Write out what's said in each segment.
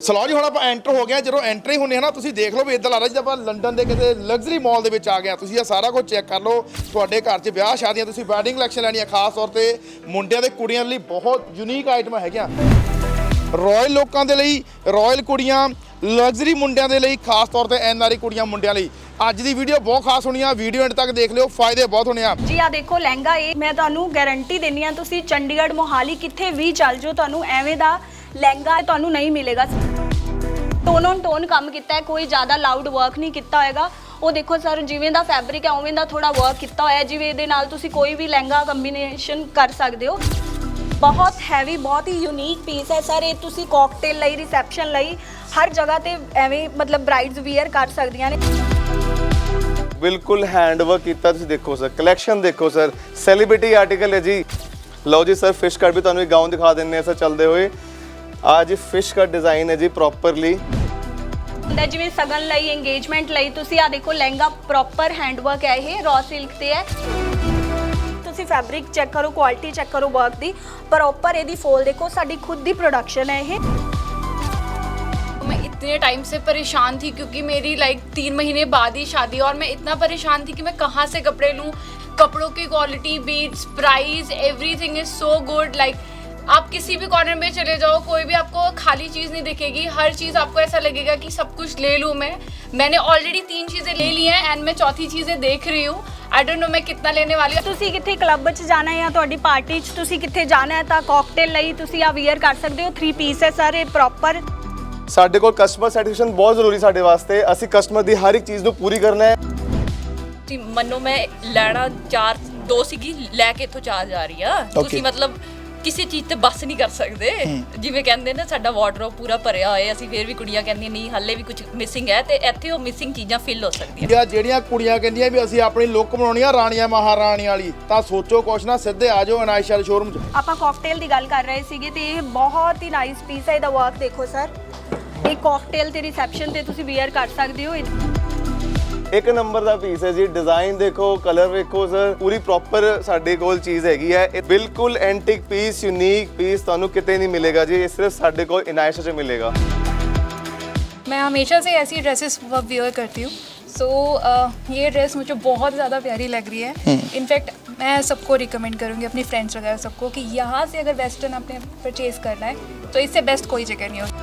Slow ਜੀ, ਹੁਣ ਆਪਾਂ ਐਂਟਰ ਹੋ ਗਏ ਹਾਂ। ਜਦੋਂ ਐਂਟਰੀ ਹੁੰਦੇ ਹੈ ਨਾ, ਤੁਸੀਂ ਦੇਖ ਲਓ ਵੀ ਇਦਾਂ ਲੱਗਦਾ ਜਿੱਦਾਂ ਆਪਾਂ ਲੰਡਨ ਦੇ ਕਿਸੇ ਲਗਜ਼ਰੀ ਮਾਲ ਦੇ ਵਿੱਚ ਆ ਗਏ ਹਾਂ, ਤੁਸੀਂ ਇਹ ਸਾਰਾ ਕੁਝ ਚੈੱਕ ਕਰ ਲਓ। ਤੁਹਾਡੇ ਘਰ 'ਚ ਵਿਆਹ ਸ਼ਾਦੀਆਂ, ਤੁਸੀਂ ਵੈਡਿੰਗ ਕਲੈਕਸ਼ਨ ਲੈਣੀ ਹੈ ਖਾਸ ਤੌਰ ਤੇ। ਮੁੰਡਿਆਂ ਦੇ ਕੁੜੀਆਂ ਲਈ ਬਹੁਤ ਯੂਨੀਕ ਆਈਟਮਾਂ ਹੈਗੀਆਂ। ਰਾਇਲ ਲੋਕਾਂ ਦੇ ਲਈ ਰਾਇਲ ਕੁੜੀਆਂ ਲਗਜ਼ਰੀ ਮੁੰਡਿਆਂ ਦੇ ਲਈ, ਖਾਸ ਤੌਰ ਤੇ ਐਨਆਰਆਈ ਕੁੜੀਆਂ ਮੁੰਡਿਆਂ ਲਈ। ਅੱਜ ਦੀ ਵੀਡੀਓ ਬਹੁਤ ਖਾਸ ਹੋਣੀ ਆ ਵੀਡੀਓ ਐਂਡ ਤੱਕ ਦੇਖ ਲਿਓ, ਫਾਇਦੇ ਬਹੁਤ ਹੋਣੇ ਆ। ਜੀ ਆ ਦੇਖੋ, ਲਹਿੰਗਾ ਇਹ ਮੈਂ ਤੁਹਾਨੂੰ ਗਾਰੰਟੀ ਦਿੰਨੀ ਆ ਤੁਸੀਂ ਚੰਡੀਗੜ੍ਹ ਮੋਹਾਲੀ ਕਿੱਥੇ ਵੀ ਚੱਲ ਜਾਓ, ਤੁਹਾਨੂੰ ਐਵੇਂ ਦਾ ਲਹਿੰਗਾ ਤੁਹਾਨੂੰ ਨਹੀਂ ਮਿਲੇਗਾ। ਟੋਨ ਔਨ ਟੋਨ ਕੰਮ ਕੀਤਾ ਹੈ, ਕੋਈ ਜ਼ਿਆਦਾ ਲਾਊਡ ਵਰਕ ਨਹੀਂ ਕੀਤਾ ਹੋਏਗਾ। ਉਹ ਦੇਖੋ ਸਰ ਜਿਵੇਂ ਦਾ ਫੈਬਰਿਕ ਹੈ, ਉਵੇਂ ਦਾ ਥੋੜਾ ਵਰਕ ਕੀਤਾ ਹੋਇਆ ਹੈ, ਜਿਵੇਂ ਇਹਦੇ ਨਾਲ ਤੁਸੀਂ ਕੋਈ ਵੀ ਲਹਿੰਗਾ ਕੰਬੀਨੇਸ਼ਨ ਕਰ ਸਕਦੇ ਹੋ। ਬਹੁਤ ਹੈਵੀ ਬਹੁਤ ਹੀ ਯੂਨੀਕ ਪੀਸ ਹੈ ਸਰ ਇਹ ਤੁਸੀਂ ਕਾਕਟੇਲ ਲਈ ਰਿਸੈਪਸ਼ਨ ਲਈ, ਹਰ ਜਗ੍ਹਾ ਤੇ ਐਵੇਂ ਮਤਲਬ ਬ੍ਰਾਈਡਸ ਵੀਅਰ ਕਰ ਸਕਦੀਆਂ ਨੇ। ਬਿਲਕੁਲ ਹੈਂਡ ਵਰਕ ਕੀਤਾ ਤੁਸੀਂ ਦੇਖੋ ਸਰ ਕਲੈਕਸ਼ਨ ਦੇਖੋ ਸਰ ਸੈਲੀਬ੍ਰਿਟੀ ਆਰਟੀਕਲ ਹੈ ਜੀ। ਲਓ ਜੀ ਸਰ ਫਿਸ਼ ਕੱਟ ਵੀ ਤੁਹਾਨੂੰ ਇੱਕ ਗਾਊਨ ਦਿਖਾ ਦਿੰਨੇ ਆ ਸਰ ਚੱਲਦੇ ਹੋਏ। ਆ ਜੀ ਫਿਸ਼ ਕੱਟ ਡਿਜ਼ਾਈਨ ਹੈ ਜੀ ਪ੍ਰੋਪਰਲੀ ਹੁੰਦਾ ਹੈ ਜਿਵੇਂ ਸਗਨ ਲਈ ਇੰਗੇਜਮੈਂਟ ਲਈ ਤੁਸੀਂ ਆ ਦੇਖੋ ਲਹਿੰਗਾ ਪ੍ਰੋਪਰ ਹੈਂਡਵਰਕ ਹੈ ਇਹ ਰॉ ਸਿਲਕ ਤੇ ਹੈ ਤੁਸੀਂ ਫੈਬਰਿਕ ਚੈੱਕ ਕਰੋ ਕੁਆਲਿਟੀ ਚੈੱਕ ਕਰੋ ਵਰਕ ਦੀ ਪ੍ਰੋਪਰ ਇਹਦੀ ਫੋਲ ਦੇਖੋ ਸਾਡੀ ਖੁਦ ਦੀ ਪ੍ਰੋਡਕਸ਼ਨ ਹੈ ਇਹ मैं इतने टाइम से परेशान थी क्योंकि मेरी लाइक तीन महीने बाद ही शादी और मैं इतना परेशान थी कि मैं कहाँ से कपड़े लूँ कपड़ों की quality beats price everything is so good like आप किसी भी कॉर्नर में चले जाओ कोई भी आपको खाली चीज़ नहीं दिखेगी हर चीज़ आपको ऐसा लगेगा कि सब कुछ ले लूँ मैं मैंने ऑलरेडी तीन चीज़ें ले ली हैं एंड मैं चौथी चीज़ें देख रही हूँ आई डोंट नो मैं कितना लेने वाली हूँ ਤੁਸੀਂ ਕਿੱਥੇ ਕਲੱਬ 'ਚ ਜਾਣਾ ਹੈ ਜਾਂ ਤੁਹਾਡੀ ਪਾਰਟੀ 'ਚ ਤੁਸੀਂ ਕਿੱਥੇ ਜਾਣਾ ਹੈ ਤਾਂ ਕਾਕਟੇਲ ਲਈ ਤੁਸੀਂ ਆ ਵੀਅਰ ਕਰ ਸਕਦੇ ਹੋ 3 ਪੀਸ ਹੈ ਸਰ ਇਹ ਪ੍ਰੋਪਰ ਸਾਡੇ ਕੋਲ ਕਸਟਮਰ ਸੈਟੀਸਫੈਕਸ਼ਨ ਬਹੁਤ ਜ਼ਰੂਰੀ ਸਾਡੇ ਵਾਸਤੇ ਅਸੀਂ ਕਸਟਮਰ ਦੀ ਹਰ ਇੱਕ ਚੀਜ਼ ਨੂੰ ਪੂਰੀ ਕਰਨਾ ਹੈ ਤੁਸੀਂ ਮੰਨੋ ਮੈਂ ਲੈਣਾ ਚਾਰ ਦੋ ਸੀਗੀ ਲੈ ਕੇ ਇੱਥੋਂ ਚਾਰ ਜਾ ਰਹੀ ਆ ਤੁਸੀਂ ਮਤਲਬ ਕਿਸੇ ਚੀਜ਼ ਤੇ ਬੱਸ ਨਹੀਂ ਕਰ ਸਕਦੇ। ਜਿਵੇਂ ਕਹਿੰਦੇ ਨੇ ਸਾਡਾ ਵਾਰਡਰੋਬ ਪੂਰਾ ਭਰਿਆ ਹੋਇਆ ਅਸੀਂ ਫੇਰ ਵੀ ਕੁੜੀਆਂ ਕਹਿੰਦੀਆਂ ਨਹੀਂ ਹੱਲੇ ਵੀ ਕੁਝ ਮਿਸਿੰਗ ਹੈ। ਤੇ ਇੱਥੇ ਉਹ ਮਿਸਿੰਗ ਚੀਜ਼ਾਂ ਫਿਲ ਹੋ ਸਕਦੀਆਂ। ਜਾਂ ਜਿਹੜੀਆਂ ਕੁੜੀਆਂ ਕਹਿੰਦੀਆਂ ਵੀ ਅਸੀਂ ਆਪਣੀ ਲੁੱਕ ਬਣਾਉਣੀ ਆ ਰਾਣੀਆਂ ਮਹਾਰਾਣੀਆਂ ਵਾਲੀ ਤਾਂ ਸੋਚੋ ਕੁਛ ਨਾ ਸਿੱਧੇ ਆ ਜਾਓ ਅਨਾਇਸ਼ਾ ਸ਼ੋਰੂਮ 'ਚ। ਆਪਾਂ ਕਾਕਟੇਲ ਦੀ ਗੱਲ ਕਰ ਰਹੇ ਸੀਗੇ ਤੇ ਇਹ ਬਹੁਤ ਹੀ ਨਾਈਸ ਪੀਸ ਹੈ ਇਹਦਾ ਵਰਕ ਦੇਖੋ ਸਰ ਇਹ ਕਾਕਟੇਲ ਤੇ ਰਿਸੈਪਸ਼ਨ ਤੇ ਤੁਸੀਂ ਵੀਅਰ ਕਰ ਸਕਦੇ ਹੋ ਇਹ- ਇੱਕ ਨੰਬਰ ਦਾ ਪੀਸ ਹੈ ਜੀ ਡਿਜ਼ਾਈਨ ਦੇਖੋ ਕਲਰ ਵੇਖੋ ਸਰ ਪੂਰੀ ਪ੍ਰੋਪਰ ਸਾਡੇ ਕੋਲ ਚੀਜ਼ ਹੈਗੀ ਹੈ ਇਹ ਬਿਲਕੁਲ ਐਂਟੀਕ ਪੀਸ ਯੂਨੀਕ ਪੀਸ ਤੁਹਾਨੂੰ ਕਿਤੇ ਨਹੀਂ ਮਿਲੇਗਾ ਜੀ ਇਹ ਸਿਰਫ ਸਾਡੇ ਕੋਲ ਇਨਾਇਸ਼ਾ 'ਚ ਮਿਲੇਗਾ मैं हमेशा से ऐसी ड्रेसेस वेयर करती हूँ सो ये ड्रेस मुझे बहुत ज़्यादा प्यारी लग रही है इनफैक्ट मैं सबको रिकमेंड करूँगी अपनी फ्रेंड्स वगैरह सबको कि यहाँ से अगर वेस्टर्न आपने परचेज़ करना है तो इससे बेस्ट कोई जगह नहीं होती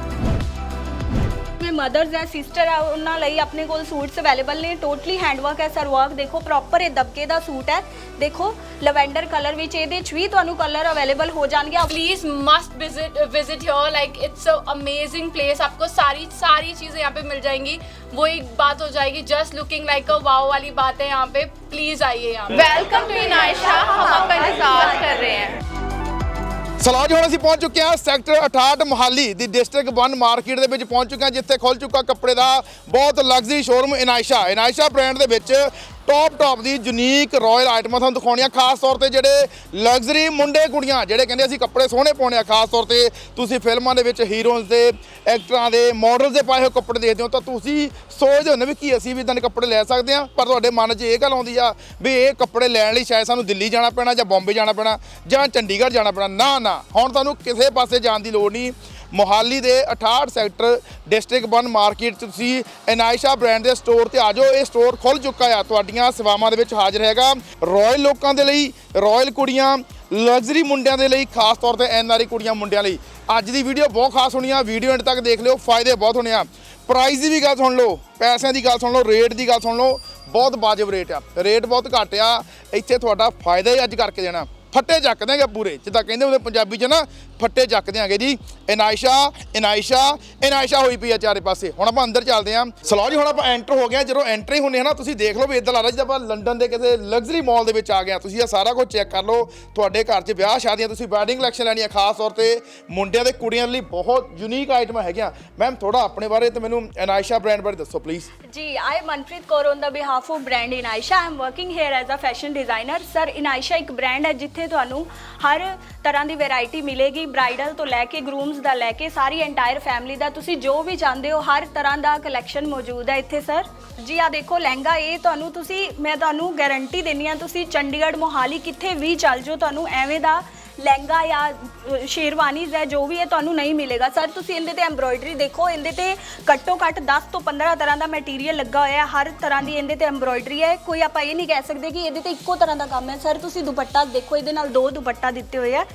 ਜਿਵੇਂ ਮਦਰਸ ਹੈ ਸਿਸਟਰ ਹੈ ਉਹਨਾਂ ਲਈ ਆਪਣੇ ਕੋਲ ਸੂਟਸ ਅਵੇਲੇਬਲ ਨੇ ਟੋਟਲੀ ਹੈਂਡਵਰਕ ਹੈ ਸਰ ਵਰਕ ਦੇਖੋ ਪ੍ਰੋਪਰ ਇਹ ਦਬਕੇ ਦਾ ਸੂਟ ਹੈ ਦੇਖੋ ਲਵੈਂਡਰ ਕਲਰ ਵਿੱਚ ਇਹਦੇ ਚ ਵੀ ਤੁਹਾਨੂੰ ਕਲਰ ਅਵੇਲੇਬਲ ਹੋ ਜਾਣਗੇ please must visit visit your like it's a amazing place आपको सारी सारी चीजें यहाँ पे मिल जाएंगी वो एक बात हो जाएगी just looking like a wow वाली बात है यहाँ पे प्लीज आइए यहाँ पे वेलकम टू इनायशा हम आपका इंतजार कर रहे हैं ਸਲਾਜ ਹੁਣ ਅਸੀਂ ਪਹੁੰਚ ਚੁੱਕੇ ਹਾਂ ਸੈਕਟਰ 68 ਮੁਹਾਲੀ ਦੀ ਡਿਸਟ੍ਰਿਕਟ 1 ਮਾਰਕੀਟ ਦੇ ਵਿੱਚ ਪਹੁੰਚ ਚੁੱਕੇ ਹਾਂ, ਜਿੱਥੇ ਖੁੱਲ ਚੁੱਕਾ ਕੱਪੜੇ ਦਾ ਬਹੁਤ luxury showroom Inaisha. Inaisha brand ਦੇ ਵਿੱਚ ਟੌਪ ਟੌਪ ਦੀ ਯੂਨੀਕ ਰਾਇਲ ਆਈਟਮਾਂ ਤੁਹਾਨੂੰ ਦਿਖਾਉਣੀਆਂ, ਖਾਸ ਤੌਰ ਤੇ ਜਿਹੜੇ ਲਗਜ਼ਰੀ ਮੁੰਡੇ ਕੁੜੀਆਂ, ਜਿਹੜੇ ਕਹਿੰਦੇ ਅਸੀਂ ਕੱਪੜੇ ਸੋਹਣੇ ਪਾਉਣੇ ਆ, ਖਾਸ ਤੌਰ ਤੇ ਤੁਸੀਂ ਫਿਲਮਾਂ ਦੇ ਵਿੱਚ ਹੀਰੋਜ਼ ਦੇ ਐਕਟਰਾਂ ਦੇ ਮਾਡਲਸ ਦੇ ਪਾਏ ਹੋਏ ਕੱਪੜੇ ਦੇਖਦੇ ਹੋ, ਤਾਂ ਤੁਸੀਂ ਸੋਚਦੇ ਹੋ ਨਾ ਵੀ ਕੀ ਅਸੀਂ ਵੀ ਇਦਾਂ ਦੇ ਕੱਪੜੇ ਲੈ ਸਕਦੇ ਹਾਂ, ਪਰ ਤੁਹਾਡੇ ਮਨ 'ਚ ਇਹ ਗੱਲ ਆਉਂਦੀ ਆ ਵੀ ਇਹ ਕੱਪੜੇ ਲੈਣ ਲਈ ਸ਼ਾਇਦ ਸਾਨੂੰ ਦਿੱਲੀ ਜਾਣਾ ਪੈਣਾ ਜਾਂ ਬੰਬੇ ਜਾਣਾ ਪੈਣਾ ਜਾਂ ਚੰਡੀਗੜ੍ਹ ਜਾਣਾ ਪੈਣਾ। ਨਾ ਨਾ, ਹੁਣ ਤੁਹਾਨੂੰ ਕਿਸੇ ਪਾਸੇ ਜਾਣ ਦੀ ਲੋੜ ਨਹੀਂ। ਮੋਹਾਲੀ ਦੇ 68 ਸੈਕਟਰ ਡਿਸਟ੍ਰਿਕਟ 1 ਮਾਰਕੀਟ 'ਚ ਤੁਸੀਂ ਐਨਾਇਸ਼ਾ ਬ੍ਰਾਂਡ ਦੇ ਸਟੋਰ ਤੇ ਆ ਜਾਓ। ਇਹ ਸਟੋਰ ਖੁੱਲ ਚੁੱਕਾ ਆ। ਤੁਹਾਡੀਆਂ ਸੇਵਾਵਾਂ ਦੇ ਵਿੱਚ ਹਾਜ਼ਰ ਹੈਗਾ। ਰਾਇਲ ਲੋਕਾਂ ਦੇ ਲਈ, ਰਾਇਲ ਕੁੜੀਆਂ, ਲਗਜ਼ਰੀ ਮੁੰਡਿਆਂ ਦੇ ਲਈ, ਖਾਸ ਤੌਰ ਤੇ ਐਨਆਰਆਈ ਕੁੜੀਆਂ ਮੁੰਡਿਆਂ ਲਈ। ਅੱਜ ਦੀ ਵੀਡੀਓ ਬਹੁਤ ਖਾਸ ਹੋਣੀ ਆ। ਵੀਡੀਓ ਐਂਡ ਤੱਕ ਦੇਖ ਲਿਓ। ਫਾਇਦੇ ਬਹੁਤ ਹੋਣੇ ਆ। ਪ੍ਰਾਈਸ ਦੀ ਵੀ ਗੱਲ ਸੁਣ ਲਓ। ਪੈਸਿਆਂ ਦੀ ਗੱਲ ਸੁਣ ਲਓ। ਰੇਟ ਦੀ ਗੱਲ ਸੁਣ ਲਓ। ਬਹੁਤ ਵਾਜਬ ਰੇਟ ਆ। ਰੇਟ ਬਹੁਤ ਘੱਟ ਆ। ਇੱਥੇ ਤੁਹਾਡਾ ਫਾਇਦਾ ਹੀ ਅੱਜ ਕਰਕੇ ਦੇਣਾ। ਫੱਟੇ ਚੱਕ ਦਿਆਂਗੇ ਪੂਰੇ। ਜਿੱਦਾਂ ਕਹਿੰਦੇ ਉਹਦੇ ਪੰਜਾਬੀ 'ਚ ਨਾ, ਫੱਟੇ ਚੱਕ ਦਿਆਂਗੇ ਜੀ। ਇਨਾਇਸ਼ਾ ਇਨਾਇਸ਼ਾ ਇਨਾਇਸ਼ਾ ਹੋਈ ਪਈ ਆ ਚਾਰੇ ਪਾਸੇ। ਹੁਣ ਆਪਾਂ ਅੰਦਰ ਚੱਲਦੇ ਆਂ। ਸਲੋ ਜੀ, ਹੁਣ ਆਪਾਂ ਐਂਟਰ ਹੋ ਗਏ ਜਦੋਂ ਐਂਟਰੀ ਹੀ ਹੁੰਨੇ ਹਨਾ ਤੁਸੀਂ ਦੇਖ ਲਓ ਵੀ ਇਦਾਂ ਲੱਗਦਾ ਜਿੱਦਾਂ ਆਪਾਂ ਲੰਡਨ ਦੇ ਕਿਸੇ ਲਗਜ਼ਰੀ ਮਾਲ ਦੇ ਵਿੱਚ ਆ ਗਏ ਤੁਸੀਂ ਇਹ ਸਾਰਾ ਕੁਝ ਚੈੱਕ ਕਰ ਲਓ। ਤੁਹਾਡੇ ਘਰ 'ਚ ਵਿਆਹ ਸ਼ਾਦੀਆਂ, ਤੁਸੀਂ ਵੈਡਿੰਗ ਕਲੈਕਸ਼ਨ ਲੈਣੀ ਆ ਖਾਸ ਤੌਰ ਤੇ ਮੁੰਡਿਆਂ ਦੇ ਕੁੜੀਆਂ ਲਈ ਬਹੁਤ ਯੂਨੀਕ ਆਈਟਮਾਂ ਹੈਗੀਆਂ। ਮੈਮ ਥੋੜਾ ਆਪਣੇ ਬਾਰੇ ਤੇ ਮੈਨੂੰ ਇਨਾਇਸ਼ਾ ਬ੍ਰਾਂਡ ਬਾਰੇ ਦੱਸੋ ਪਲੀਜ਼ ਜੀ I Manpreet Kaur on the behalf of brand Inaisha. I'm working here as a fashion designer sir Inaisha ਇੱਕ ਬ੍ਰਾਂਡ ਹੈ ਜਿੱਥੇ ਤੁਹਾਨੂੰ ਹਰ ਤਰ੍ਹਾਂ ਦੀ ਵੈਰਾਈਟੀ ਮਿਲੇਗੀ। ਬ੍ਰਾਈਡਲ ਤੋਂ ਲੈ ਕੇ ਗਰੂਮਸ ਦਾ ਲੈ ਕੇ, ਸਾਰੀ ਐਂਟਾਇਰ ਫੈਮਿਲੀ ਦਾ। ਤੁਸੀਂ ਜੋ ਵੀ ਚਾਹੁੰਦੇ ਹੋ, ਹਰ ਤਰ੍ਹਾਂ ਦਾ ਕਲੈਕਸ਼ਨ ਮੌਜੂਦ ਹੈ ਇੱਥੇ ਸਰ ਜੀ ਆ ਦੇਖੋ, ਲਹਿੰਗਾ, ਇਹ ਤੁਹਾਨੂੰ ਤੁਸੀਂ, ਮੈਂ ਤੁਹਾਨੂੰ ਗਾਰੰਟੀ ਦਿੰਨੀ ਆ ਤੁਸੀਂ ਚੰਡੀਗੜ੍ਹ ਮੋਹਾਲੀ ਕਿੱਥੇ ਵੀ ਚੱਲ ਜਾਓ, ਤੁਹਾਨੂੰ ਐਵੇਂ ਦਾ ਲਹਿੰਗਾ ਜਾਂ ਸ਼ੇਰਵਾਨੀਜ਼ ਹੈ, ਜੋ ਵੀ ਹੈ, ਤੁਹਾਨੂੰ ਨਹੀਂ ਮਿਲੇਗਾ। ਸਰ ਤੁਸੀਂ ਇਹਦੇ ਤੇ ਐਮਬ੍ਰੋਇਡਰੀ ਦੇਖੋ, ਇਹਦੇ ਤੇ ਘੱਟੋ ਘੱਟ 10 ਤੋਂ 15 ਤਰ੍ਹਾਂ ਦਾ ਮਟੀਰੀਅਲ ਲੱਗਾ ਹੋਇਆ ਹੈ। ਹਰ ਤਰ੍ਹਾਂ ਦੀ ਇਹਦੇ ਤੇ ਐਮਬ੍ਰੋਇਡਰੀ ਹੈ। ਕੋਈ ਆਪਾਂ ਇਹ ਨਹੀਂ ਕਹਿ ਸਕਦੇ ਕਿ ਇਹਦੇ ਤੇ ਇੱਕੋ ਤਰ੍ਹਾਂ ਦਾ ਕੰਮ ਹੈ। ਸਰ ਤੁਸੀਂ ਦੁਪੱਟਾ ਦੇਖੋ, ਇਹਦੇ ਨਾਲ ਦੋ ਦੁਪੱਟਾ ਦਿੱਤੇ ਹੋਏ ਆ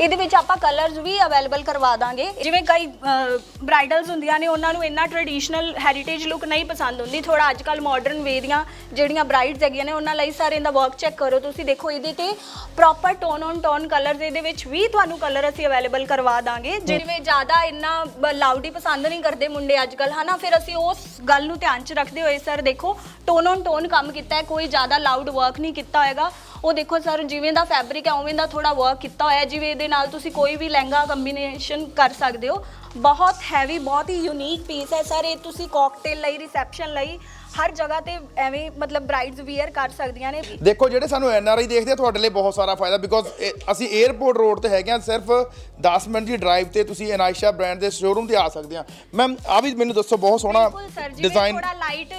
ਇਹਦੇ ਵਿੱਚ ਆਪਾਂ ਕਲਰਸ ਵੀ ਅਵੇਲੇਬਲ ਕਰਵਾ ਦਾਂਗੇ। ਜਿਵੇਂ ਕਈ ਬ੍ਰਾਈਡਲਸ ਹੁੰਦੀਆਂ ਨੇ, ਉਹਨਾਂ ਨੂੰ ਇੰਨਾ ਟ੍ਰੈਡੀਸ਼ਨਲ ਹੈਰੀਟੇਜ ਲੁੱਕ ਨਹੀਂ ਪਸੰਦ ਹੁੰਦੀ। ਥੋੜਾ ਅੱਜ ਕੱਲ ਮਾਡਰਨ ਵੇ ਦੀਆਂ ਜਿਹੜੀਆਂ ਬ੍ਰਾਈਡਸ ਹੈਗੀਆਂ ਨੇ, ਉਹਨਾਂ ਲਈ ਸਾਰੇ ਇਹਦਾ ਵਰਕ ਚੈੱਕ ਕਰੋ। ਤੁਸੀਂ ਦੇਖੋ, ਇਹਦੇ ਤੇ proper tone on tone colours ਦੇ ਵਿੱਚ ਵੀ ਤੁਹਾਨੂੰ ਕਲਰ ਅਸੀਂ ਅਵੇਲੇਬਲ ਕਰਵਾ ਦਾਂਗੇ। ਜਿਵੇਂ ਜ਼ਿਆਦਾ ਇੰਨਾ ਲਾਊਡੀ ਪਸੰਦ ਨਹੀਂ ਕਰਦੇ ਮੁੰਡੇ ਅੱਜ ਕੱਲ ਹਨਾ? ਫਿਰ ਅਸੀਂ ਉਸ ਗੱਲ ਨੂੰ ਧਿਆਨ 'ਚ ਰੱਖਦੇ ਹੋਏ, ਸਰ, ਦੇਖੋ ਟੋਨ ਔਨ ਟੋਨ ਕੰਮ ਕੀਤਾ ਹੈ, ਕੋਈ ਜ਼ਿਆਦਾ ਲਾਊਡ ਵਰਕ ਨਹੀਂ ਕੀਤਾ ਹੋਏਗਾ। ਉਹ ਦੇਖੋ, ਸਰ, ਜਿਵੇਂ ਦਾ ਫੈਬਰਿਕ ਹੈ, ਉਵੇਂ ਦਾ ਥੋੜਾ ਵਰਕ ਕੀਤਾ ਹੋਇਆ ਜਿਵੇਂ ਇਹਦੇ ਨਾਲ ਤੁਸੀਂ ਕੋਈ ਵੀ ਲਹਿੰਗਾ ਕੰਬੀਨੇਸ਼ਨ ਕਰ ਸਕਦੇ ਹੋ। ਬਹੁਤ ਹੈਵੀ ਬਹੁਤ ਹੀ ਯੂਨੀਕ ਪੀਸ ਹੈ, ਸਰ, ਇਹ ਤੁਸੀਂ ਕਾਕਟੇਲ ਲਈ ਰਿਸੈਪਸ਼ਨ ਲਈ ਹਰ ਜਗ੍ਹਾ ਤੇ ਐਵੇਂ ਮਤਲਬ ਬ੍ਰਾਈਡਸ ਵੀਅਰ ਕਰ ਸਕਦੀਆਂ ਨੇ। ਦੇਖੋ ਜਿਹੜੇ ਸਾਨੂੰ ਐਨ ਆਰ ਆਈ ਦੇਖਦੇ ਆ ਤੁਹਾਡੇ ਲਈ ਬਹੁਤ ਸਾਰਾ ਫਾਇਦਾ ਬਿਕੋਜ਼ ਅਸੀਂ 에ਅਰਪੋਰਟ ਰੋਡ ਤੇ ਹੈਗੇ ਆ ਸਿਰਫ 10 ਮਿੰਟ ਦੀ ਡਰਾਈਵ ਤੇ ਤੁਸੀਂ ਅਨਾਇਸ਼ਾ ਬ੍ਰਾਂਡ ਦੇ ਸ਼ੋਰੂਮ ਤੇ ਆ ਸਕਦੇ ਆ। ਮੈਮ ਆ ਵੀ ਮੈਨੂੰ ਦੱਸੋ ਬਹੁਤ ਸੋਹਣਾ ਡਿਜ਼ਾਈਨ ਥੋੜਾ ਲਾਈਟ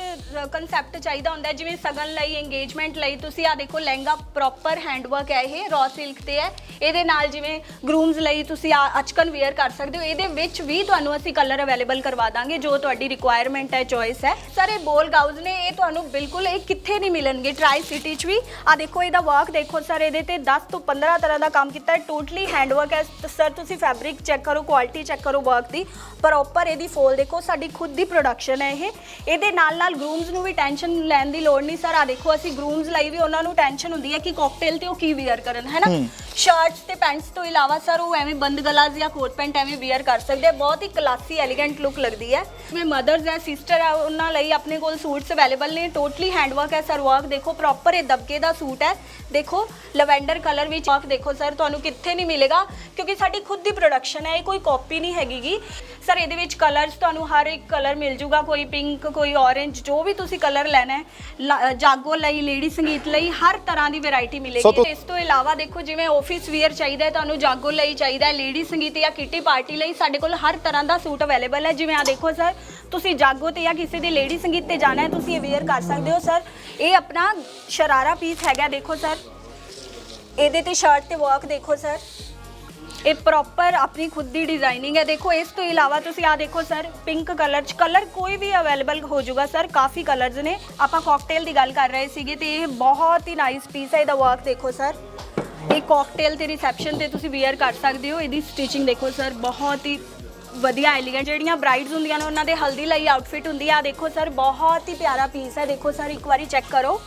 ਕਨਸੈਪਟ ਚਾਹੀਦਾ ਹੁੰਦਾ ਜਿਵੇਂ ਸਗਨ ਲਈ ਇੰਗੇਜਮੈਂਟ ਲਈ। ਤੁਸੀਂ ਆ ਦੇਖੋ ਲਹਿੰਗਾ ਪ੍ਰੋਪਰ ਹੈਂਡਵਰਕ ਹੈ ਇਹ ਰॉ ਸਿਲਕ ਤੇ ਹੈ। ਇਹਦੇ ਨਾਲ ਜਿਵੇਂ ਗਰੂਮਸ ਲਈ ਤੁਸੀਂ ਅਚਕਨ ਵੇਅਰ ਕਰ ਸਕਦੇ ਹੋ। ਇਹਦੇ ਵਿੱਚ ਵੀ ਤੁਹਾਨੂੰ ਅਸੀਂ ਕਲਰ ਅਵੇਲੇਬਲ ਕਰਵਾ ਦਾਂਗੇ ਜੋ ਤੁਹਾਡੀ ਰਿਕੁਆਇਰਮੈਂਟ ਹੈ ਚੋਇਸ ਹੈ। ਸਰ ਬੋਲ ਗਾਊਜ਼ ਨੇ ਇਹ ਤੁਹਾਨੂੰ ਬਿਲਕੁਲ ਇਹ ਕਿੱਥੇ ਨਹੀਂ ਮਿਲਣਗੇ? ਟਰਾਈ ਸਿਟੀ 'ਚ ਵੀ। ਆ ਦੇਖੋ, ਇਹਦਾ ਵਰਕ ਦੇਖੋ ਸਰ, ਇਹਦੇ ਤੇ 10 ਤੋਂ 15 ਤਰ੍ਹਾਂ ਦਾ ਕੰਮ ਕੀਤਾ ਹੈ। ਟੋਟਲੀ ਹੈਂਡਵਰਕ ਹੈ। ਸਰ ਤੁਸੀਂ ਫੈਬਰਿਕ ਚੈੱਕ ਕਰੋ ਕੁਆਲਿਟੀ ਚੈੱਕ ਕਰੋ ਵਰਕ ਦੀ। ਪ੍ਰੋਪਰ ਇਹਦੀ ਫੋਲ ਦੇਖੋ, ਸਾਡੀ ਖੁਦ ਦੀ ਪ੍ਰੋਡਕਸ਼ਨ ਹੈ ਇਹ। ਇਹਦੇ ਨਾਲ ਨਾਲ ਗਰੂਮਸ ਨੂੰ ਵੀ ਟੈਨਸ਼ਨ ਲੈਣ ਦੀ ਲੋੜ ਨਹੀਂ ਸਰ ਆ ਦੇਖੋ, ਅਸੀਂ ਗਰੂਮਸ ਲਈ ਵੀ ਉਹਨਾਂ ਨੂੰ ਟੈਨਸ਼ਨ ਹੁੰਦੀ ਹੈ ਕਿ ਕਾਕਟੇਲ ਤੇ ਉਹ ਕੀ ਵੇਅਰ ਕਰਨ, ਹੈ ਨਾ? ਸ਼ਰਟਸ ਤੇ ਪੈਂਟਸ ਤੋਂ ਇਲਾਵਾ ਸਰ ਉਹ ਐਵੇਂ ਬੰਦ ਗਲਾਸ ਜਾਂ ਕੋਟ ਪੈਂਟ ਐਵੇਂ ਵੇਅਰ ਕਰ ਸਕਦੇ ਆ। ਬਹੁਤ ਹੀ ਕਲਾਸੀ ਐਲੀਗੈਂਟ ਲੁੱਕ ਲੱਗਦੀ ਹੈ। ਜਿਵੇਂ ਮਦਰਸ ਹੈ ਸਿਸਟਰ ਹੈ ਉਹਨਾਂ ਲਈ ਆਪਣੇ ਕੋਲ ਸੂਟਸ ਅਵੇਲੇਬਲ ਨੇ। ਟੋਟਲੀ ਹੈਂਡਵਰਕ ਹੈ ਸਰ ਵਰਕ ਦੇਖੋ ਪ੍ਰੋਪਰ ਇਹ ਦਬਕੇ ਦਾ ਸੂਟ ਹੈ। ਦੇਖੋ ਲਵੈਂਡਰ ਕਲਰ ਵਿੱਚ ਵਰਕ ਦੇਖੋ ਸਰ ਤੁਹਾਨੂੰ ਕਿੱਥੇ ਨਹੀਂ ਮਿਲੇਗਾ ਕਿਉਂਕਿ ਸਾਡੀ ਖੁਦ ਦੀ ਪ੍ਰੋਡਕਸ਼ਨ ਹੈ ਇਹ ਕੋਈ ਕਾਪੀ ਨਹੀਂ ਹੈਗੀਗੀ। ਸਰ ਇਹਦੇ ਵਿੱਚ ਕਲਰਸ ਤੁਹਾਨੂੰ ਹਰ ਇੱਕ ਕਲਰ ਮਿਲ ਜੂਗਾ ਕੋਈ ਪਿੰਕ ਕੋਈ orange ਜੋ ਵੀ ਤੁਸੀਂ ਕਲਰ ਲੈਣਾ ਹੈ ਲਾ- ਜਾਗੋ ਲਈ ਲੇਡੀ ਸੰਗੀਤ ਲਈ ਹਰ ਤਰ੍ਹਾਂ ਦੀ ਵੈਰਾਈਟੀ ਮਿਲੇਗੀ। ਇਸ ਤੋਂ ਇਲਾਵਾ ਦੇਖੋ ਜਿਵੇਂ ਆਫਿਸ ਵੇਅਰ ਚਾਹੀਦਾ ਹੈ, ਤੁਹਾਨੂੰ ਜਾਗੋ ਲਈ ਚਾਹੀਦਾ ਹੈ ਲੇਡੀ ਸੰਗੀਤ ਜਾਂ ਕਿੱਟੀ ਪਾਰਟੀ ਲਈ ਸਾਡੇ ਕੋਲ ਹਰ ਤਰ੍ਹਾਂ ਦਾ ਸੂਟ ਅਵੇਲੇਬਲ ਹੈ। ਜਿਵੇਂ ਆ ਦੇਖੋ ਸਰ ਤੁਸੀਂ ਜਾਗੋ ਤੇ ਜਾਂ ਕਿਸੇ ਦੇ ਲੇਡੀ ਸੰਗੀਤ ਤੇ ਜਾਣਾ ਹੈ, ਤੁਸੀਂ ਇਹ ਵੇਅਰ ਕਰ ਸਕਦੇ ਹੋ ਸਰ ਇਹ ਆਪਣਾ ਸ਼ਰਾਰਾ ਪੀਸ ਹੈਗਾ, ਦੇਖੋ ਸਰ ਇਹਦੇ ਤੇ ਸ਼ਰਟ ਤੇ ਵਰਕ ਦੇਖੋ ਸਰ ਇਹ ਪ੍ਰੋਪਰ ਆਪਣੀ ਖੁਦ ਦੀ ਡਿਜ਼ਾਈਨਿੰਗ ਹੈ। ਦੇਖੋ, ਇਸ ਤੋਂ ਇਲਾਵਾ ਤੁਸੀਂ ਆ ਦੇਖੋ ਸਰ ਪਿੰਕ ਕਲਰ ਚ ਕਲਰ ਕੋਈ ਵੀ ਅਵੇਲੇਬਲ ਹੋ ਜਾਊਗਾ ਸਰ ਕਾਫੀ ਕਲਰਸ ਨੇ। ਆਪਾਂ ਕਾਕਟੇਲ ਦੀ ਗੱਲ ਕਰ ਰਹੇ ਸੀਗੇ ਤੇ ਇਹ ਬਹੁਤ ਹੀ ਨਾਈਸ ਪੀਸ ਹੈ, ਇਹਦਾ ਵਰਕ ਦੇਖੋ ਸਰ ਇਹ ਕਾਕਟੇਲ ਤੇ ਰਿਸੈਪਸ਼ਨ ਤੇ ਤੁਸੀਂ ਵੇਅਰ ਕਰ ਸਕਦੇ ਹੋ। ਇਹਦੀ ਸਟਿਚਿੰਗ ਦੇਖੋ ਸਰ ਬਹੁਤ ਹੀ ਵਧੀਆ ਐਲੀਗੈਂਟ ਜਿਹੜੀਆਂ ਬ੍ਰਾਈਡਸ ਹੁੰਦੀਆਂ ਨੇ, ਉਹਨਾਂ ਦੇ ਹਲਦੀ ਲਈ ਆਊਟਫਿਟ ਹੁੰਦੀ ਆ। ਆਹ ਦੇਖੋ ਸਰ ਬਹੁਤ ਹੀ ਪਿਆਰਾ ਪੀਸ ਹੈ। ਦੇਖੋ ਸਰ ਇੱਕ ਵਾਰੀ ਚੈੱਕ ਕਰੋ।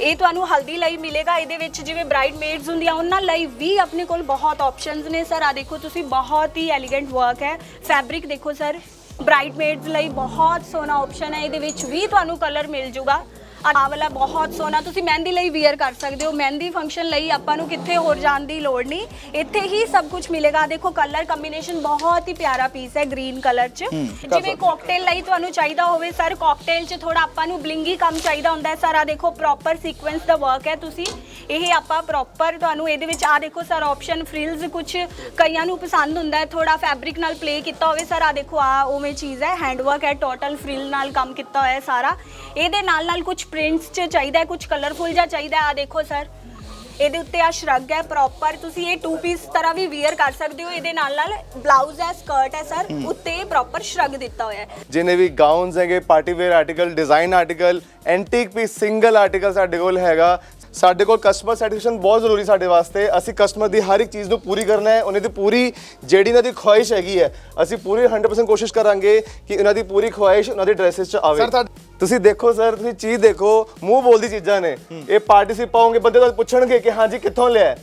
ਇਹ ਤੁਹਾਨੂੰ ਹਲਦੀ ਲਈ ਮਿਲੇਗਾ। ਇਹਦੇ ਵਿੱਚ ਜਿਵੇਂ ਬ੍ਰਾਈਡ ਮੇਡਸ ਹੁੰਦੀਆਂ, ਉਹਨਾਂ ਲਈ ਵੀ ਆਪਣੇ ਕੋਲ ਬਹੁਤ ਆਪਸ਼ਨਸ ਨੇ ਸਰ ਆ ਦੇਖੋ ਤੁਸੀਂ, ਬਹੁਤ ਹੀ ਐਲੀਗੈਂਟ ਵਰਕ ਹੈ। ਫੈਬਰਿਕ ਦੇਖੋ ਸਰ ਬ੍ਰਾਈਡ ਮੇਡਸ ਲਈ ਬਹੁਤ ਸੋਹਣਾ ਆਪਸ਼ਨ ਹੈ। ਇਹਦੇ ਵਿੱਚ ਵੀ ਤੁਹਾਨੂੰ ਕਲਰ ਮਿਲ ਜੂਗਾ। ਆਹ ਵਾਲਾ ਬਹੁਤ ਸੋਹਣਾ ਤੁਸੀਂ ਮਹਿੰਦੀ ਲਈ ਵੇਅਰ ਕਰ ਸਕਦੇ ਹੋ। ਮਹਿੰਦੀ ਫੰਕਸ਼ਨ ਲਈ ਆਪਾਂ ਨੂੰ ਕਿੱਥੇ ਹੋਰ ਜਾਣ ਦੀ ਲੋੜ ਨਹੀਂ। ਇੱਥੇ ਹੀ ਸਭ ਕੁਝ ਮਿਲੇਗਾ। ਦੇਖੋ ਕਲਰ ਕੰਬੀਨੇਸ਼ਨ ਬਹੁਤ ਹੀ ਪਿਆਰਾ ਪੀਸ ਹੈ ਗ੍ਰੀਨ ਕਲਰ 'ਚ। ਜਿਵੇਂ ਕਾਕਟੇਲ ਲਈ ਤੁਹਾਨੂੰ ਚਾਹੀਦਾ ਹੋਵੇ ਸਰ ਕਾਕਟੇਲ 'ਚ ਥੋੜਾ ਆਪਾਂ ਨੂੰ ਬਲਿੰਗੀ ਕੰਮ ਚਾਹੀਦਾ ਹੁੰਦਾ ਹੈ। ਸਰ ਦੇਖੋ ਪ੍ਰੋਪਰ ਸੀਕੁਐਂਸ ਦਾ ਵਰਕ ਹੈ। ਤੁਸੀਂ ਇਹ ਆਪਾਂ ਪ੍ਰੋਪਰ ਤੁਹਾਨੂੰ ਇਹਦੇ ਵਿੱਚ ਆ ਦੇਖੋ ਸਰ ਆਪਸ਼ਨ ਫ੍ਰਿਲਸ ਕੁਝ ਕਈਆਂ ਨੂੰ ਪਸੰਦ ਹੁੰਦਾ ਹੈ ਥੋੜਾ ਫੈਬਰਿਕ ਨਾਲ ਪਲੇ ਕੀਤਾ ਹੋਵੇ ਸਰ ਆ ਦੇਖੋ ਆ ਉਵੇਂ ਚੀਜ਼ ਹੈ ਹੈਂਡਵਰਕ ਹੈ ਟੋਟਲ ਫ੍ਰਿਲ ਨਾਲ ਕੰਮ ਕੀਤਾ ਹੋਇਆ ਹੈ ਸਾਰਾ। ਇਹਦੇ ਨਾਲ ਨਾਲ ਕੁਝ ਪ੍ਰਿੰਟਸ 'ਚ ਚਾਹੀਦਾ ਹੈ ਕੁਝ ਕਲਰਫੁਲ ਜਿਹਾ ਚਾਹੀਦਾ ਹੈ ਆ ਦੇਖੋ ਸਰ ਇਹਦੇ ਉੱਤੇ ਆ ਸ਼ਰਗ ਹੈ ਪ੍ਰੋਪਰ ਤੁਸੀਂ ਇਹ ਟੂ ਪੀਸ ਤਰ੍ਹਾਂ ਵੀ ਵੇਅਰ ਕਰ ਸਕਦੇ ਹੋ ਇਹਦੇ ਨਾਲ ਨਾਲ ਬਲਾਊਜ਼ ਹੈ ਸਕਰਟ ਹੈ ਸਰ ਉੱਤੇ ਪ੍ਰੋਪਰ ਸ਼ਰਗ ਦਿੱਤਾ ਹੋਇਆ ਹੈ। ਜਿੰਨੇ ਵੀ ਗਾਊਨਸ ਹੈਗੇ party wear article design article antique piece single article ਸਾਡੇ ਕੋਲ ਹੈਗਾ। ਸਾਡੇ ਕੋਲ ਕਸਟਮਰ ਸੈਟੀਸਫੈਕਸ਼ਨ ਬਹੁਤ ਜ਼ਰੂਰੀ ਸਾਡੇ ਵਾਸਤੇ। ਅਸੀਂ ਕਸਟਮਰ ਦੀ ਹਰ ਇੱਕ ਚੀਜ਼ ਨੂੰ ਪੂਰੀ ਕਰਨਾ ਹੈ ਉਹਨਾਂ ਦੀ ਪੂਰੀ ਜਿਹੜੀ ਇਹਨਾਂ ਦੀ ਖੁਆਇਸ਼ ਹੈਗੀ ਹੈ ਅਸੀਂ ਪੂਰੀ 100% ਕੋਸ਼ਿਸ਼ ਕਰਾਂਗੇ ਕਿ ਉਹਨਾਂ ਦੀ ਪੂਰੀ ਖੁਆਇਸ਼ ਉਹਨਾਂ ਦੀ ਡਰੈਸਸ 'ਚ ਆਵੇ। ਤੁਹਾ- ਤੁਸੀਂ ਦੇਖੋ ਸਰ ਤੁਸੀਂ ਚੀਜ਼ ਦੇਖੋ ਮੂੰਹ ਬੋਲਦੀ ਚੀਜ਼ਾਂ ਨੇ। ਇਹ ਪਾਰਟੀ ਸੀ ਪਾਉਂਗੇ ਬੰਦੇ ਤੋਂ ਪੁੱਛਣਗੇ ਕਿ ਹਾਂਜੀ ਕਿੱਥੋਂ ਲਿਆ?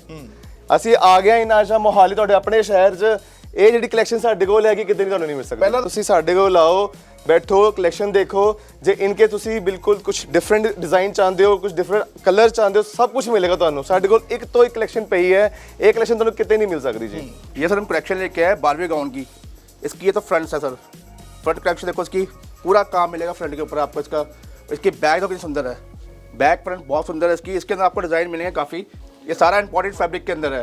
ਅਸੀਂ ਆ ਗਏ ਇਨਾਸ਼ਾ ਮੋਹਾਲੀ ਤੁਹਾਡੇ ਆਪਣੇ ਸ਼ਹਿਰ 'ਚ। ਇਹ ਜਿਹੜੀ ਕਲੈਕਸ਼ਨ ਸਾਡੇ ਕੋਲ ਹੈਗੀ ਕਿਤੇ ਨਹੀਂ ਤੁਹਾਨੂੰ ਨਹੀਂ ਮਿਲ ਸਕਦੀ ਪਹਿਲਾਂ ਤੁਸੀਂ ਸਾਡੇ ਕੋਲ ਆਓ ਬੈਠੋ ਕਲੈਕਸ਼ਨ ਦੇਖੋ ਜੇ ਇਨਕੇ ਤੁਸੀਂ ਬਿਲਕੁਲ ਕੁਝ ਡਿਫਰੈਂਟ ਡਿਜ਼ਾਈਨ ਚਾਹੁੰਦੇ ਹੋ ਕੁਝ ਡਿਫਰੈਂਟ ਕਲਰ ਚਾਹੁੰਦੇ ਹੋ ਸਭ ਕੁਝ ਮਿਲੇਗਾ ਤੁਹਾਨੂੰ ਸਾਡੇ ਕੋਲ ਇੱਕ ਤੋਂ ਇੱਕ ਕਲੈਕਸ਼ਨ ਪਈ ਹੈ ਇਹ ਕਲੈਕਸ਼ਨ ਤੁਹਾਨੂੰ ਕਿਤੇ ਨਹੀਂ ਮਿਲ ਸਕਦੀ ਜੀ ये सर हम कलेक्शन लेके आए बारहवें गाउन की इसकी ये तो फ्रंट है सर फ्रंट कलेक्शन देखो इसकी पूरा काम मिलेगा फ्रंट के ऊपर आपको इसका इसकी बैग तो कितनी सुंदर है बैक फ्रंट बहुत सुंदर है इसकी इसके अंदर आपको डिज़ाइन मिलेंगे काफ़ी ये सारा इंपॉर्टेंट फैब्रिक के अंदर है